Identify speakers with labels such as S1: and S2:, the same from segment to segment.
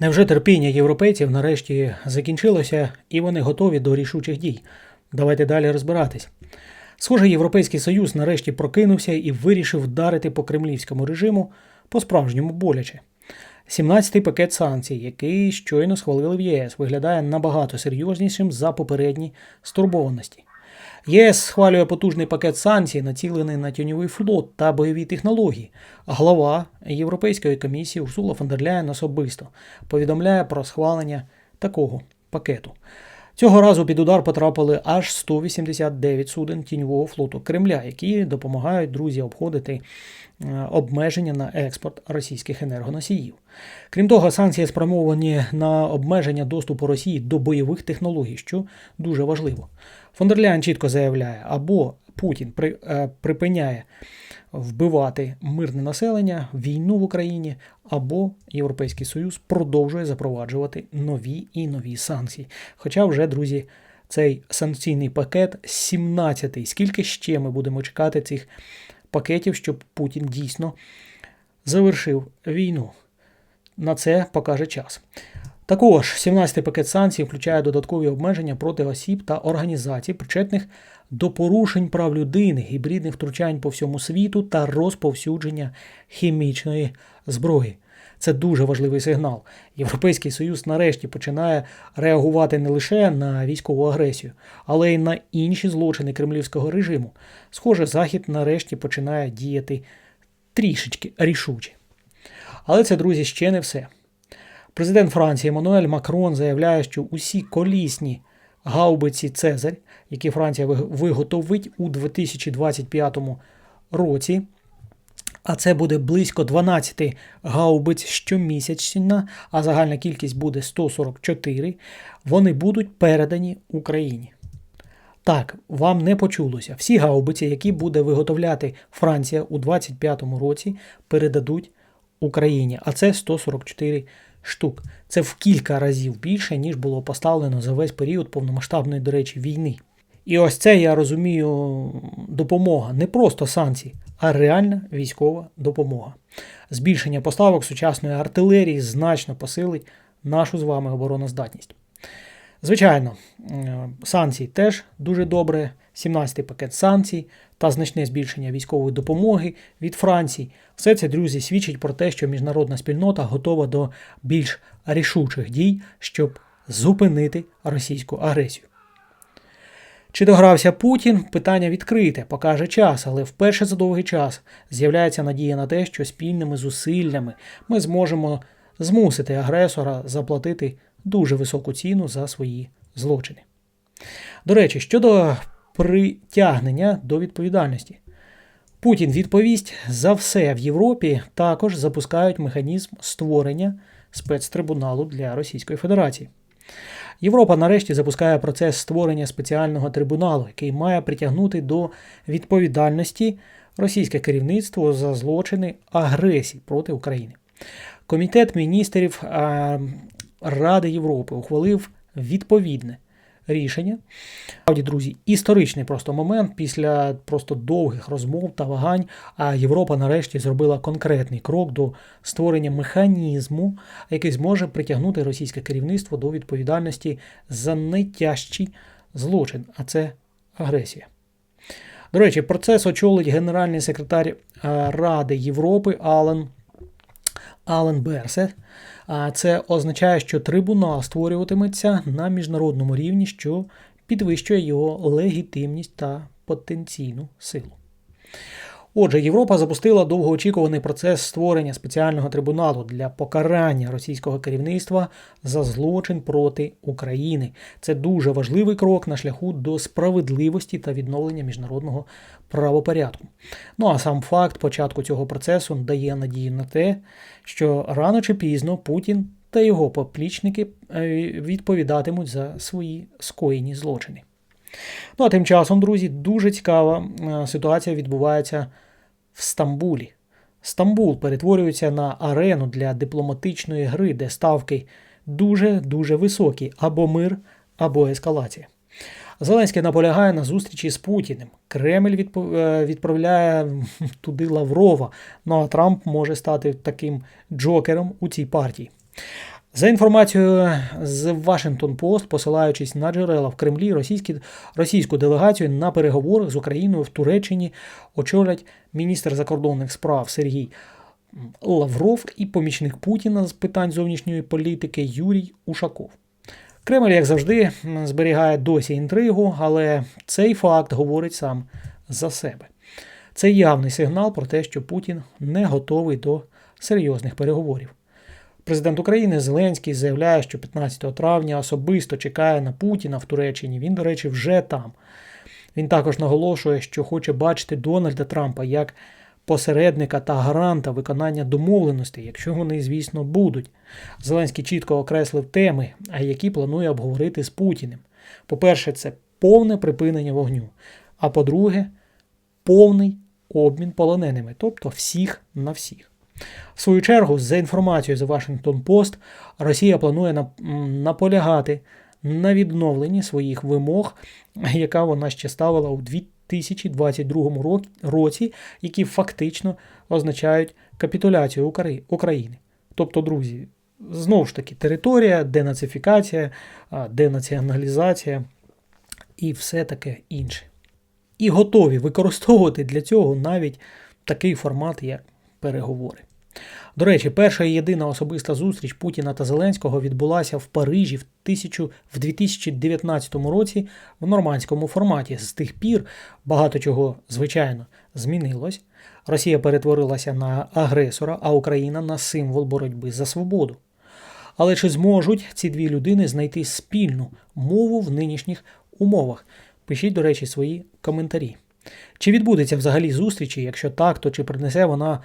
S1: Невже терпіння європейців нарешті закінчилося і вони готові до рішучих дій? Давайте далі розбиратись. Схоже, Європейський Союз нарешті прокинувся і вирішив вдарити по кремлівському режиму по-справжньому боляче. 17-й пакет санкцій, який щойно схвалили в ЄС, виглядає набагато серйознішим за попередні стурбованості. ЄС схвалює потужний пакет санкцій, націлений на тіньовий флот та бойові технології. Глава Європейської комісії Урсула фон дер Ляєн особисто повідомляє про схвалення такого пакету. Цього разу під удар потрапили аж 189 суден тіньового флоту Кремля, які допомагають друзі обходити е, обмеження на експорт російських енергоносіїв. Крім того, санкції спрямовані на обмеження доступу Росії до бойових технологій, що дуже важливо. Фон дер Ляєн чітко заявляє, або Путін при, е, припиняє вбивати мирне населення, війну в Україні, або Європейський Союз продовжує запроваджувати нові і нові санкції. Хоча вже, друзі, цей санкційний пакет 17-й. Скільки ще ми будемо чекати цих пакетів, щоб Путін дійсно завершив війну? На це покаже час. Також 17-й пакет санкцій включає додаткові обмеження проти осіб та організацій, причетних до порушень прав людини, гібридних втручань по всьому світу та розповсюдження хімічної зброї. Це дуже важливий сигнал. Європейський Союз нарешті починає реагувати не лише на військову агресію, але й на інші злочини кремлівського режиму. Схоже, Захід нарешті починає діяти трішечки рішуче. Але це, друзі, ще не все. Президент Франції Еммануель Макрон заявляє, що усі колісні гаубиці Цезарь, які Франція виготовить у 2025 році, а це буде близько 12 гаубиць щомісячно, а загальна кількість буде 144, вони будуть передані Україні. Так, вам не почулося. Всі гаубиці, які буде виготовляти Франція у 2025 році, передадуть Україні, а це 144 штук. Це в кілька разів більше, ніж було поставлено за весь період повномасштабної, до речі, війни. І ось це я розумію допомога, не просто санкції, а реальна військова допомога. Збільшення поставок сучасної артилерії значно посилить нашу з вами обороноздатність. Звичайно, санкції теж дуже добре. 17-й пакет санкцій та значне збільшення військової допомоги від Франції. Все це, друзі, свідчить про те, що міжнародна спільнота готова до більш рішучих дій, щоб зупинити російську агресію. Чи догрався Путін? Питання відкрите, покаже час, але вперше за довгий час з'являється надія на те, що спільними зусиллями ми зможемо змусити агресора заплатити дуже високу ціну за свої злочини. До речі, щодо притягнення до відповідальності. Путін відповість за все в Європі також запускають механізм створення спецтрибуналу для Російської Федерації. Європа нарешті запускає процес створення спеціального трибуналу, який має притягнути до відповідальності російське керівництво за злочини агресії проти України. Комітет міністрів Ради Європи ухвалив відповідне рішення. Справді, друзі, історичний просто момент після просто довгих розмов та вагань. А Європа нарешті зробила конкретний крок до створення механізму, який зможе притягнути російське керівництво до відповідальності за найтяжчий злочин, а це агресія. До речі, процес очолить генеральний секретар е, Ради Європи Ален Ален Берсет. А це означає, що трибунал створюватиметься на міжнародному рівні, що підвищує його легітимність та потенційну силу. Отже, Європа запустила довгоочікуваний процес створення спеціального трибуналу для покарання російського керівництва за злочин проти України. Це дуже важливий крок на шляху до справедливості та відновлення міжнародного правопорядку. Ну а сам факт початку цього процесу дає надію на те, що рано чи пізно Путін та його поплічники е, відповідатимуть за свої скоєні злочини. Ну а тим часом, друзі, дуже цікава е, ситуація відбувається в Стамбулі. Стамбул перетворюється на арену для дипломатичної гри, де ставки дуже-дуже високі або мир, або ескалація. Зеленський наполягає на зустрічі з Путіним. Кремль е, відправляє туди Лаврова. Ну а Трамп може стати таким джокером у цій партії. За інформацією з Washington Post, посилаючись на джерела в Кремлі, російські, російську делегацію на переговорах з Україною в Туреччині очолять міністр закордонних справ Сергій Лавров і помічник Путіна з питань зовнішньої політики Юрій Ушаков. Кремль, як завжди, зберігає досі інтригу, але цей факт говорить сам за себе. Це явний сигнал про те, що Путін не готовий до серйозних переговорів. Президент України Зеленський заявляє, що 15 травня особисто чекає на Путіна в Туреччині. Він, до речі, вже там. Він також наголошує, що хоче бачити Дональда Трампа як посередника та гаранта виконання домовленостей, якщо вони, звісно, будуть. Зеленський чітко окреслив теми, які планує обговорити з Путіним. По-перше, це повне припинення вогню. А по-друге, повний обмін полоненими, тобто всіх на всіх. В свою чергу, за інформацією The Washington Post, Росія планує наполягати на відновленні своїх вимог, яка вона ще ставила у 2022 році, які фактично означають капітуляцію України. Тобто, друзі, знову ж таки, територія, денацифікація, денаціоналізація і все таке інше. І готові використовувати для цього навіть такий формат, як переговори. До речі, перша і єдина особиста зустріч Путіна та Зеленського відбулася в Парижі в, тисячу, в 2019 році в нормандському форматі. З тих пір багато чого, звичайно, змінилось. Росія перетворилася на агресора, а Україна на символ боротьби за свободу. Але чи зможуть ці дві людини знайти спільну мову в нинішніх умовах? Пишіть, до речі, свої коментарі. Чи відбудеться взагалі зустрічі? Якщо так, то чи принесе вона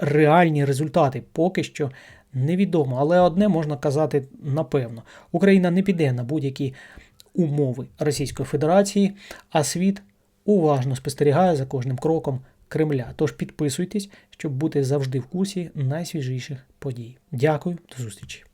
S1: реальні результати? Поки що невідомо. Але одне можна казати напевно: Україна не піде на будь-які умови Російської Федерації, а світ уважно спостерігає за кожним кроком Кремля. Тож підписуйтесь, щоб бути завжди в курсі найсвіжіших подій. Дякую, до зустрічі.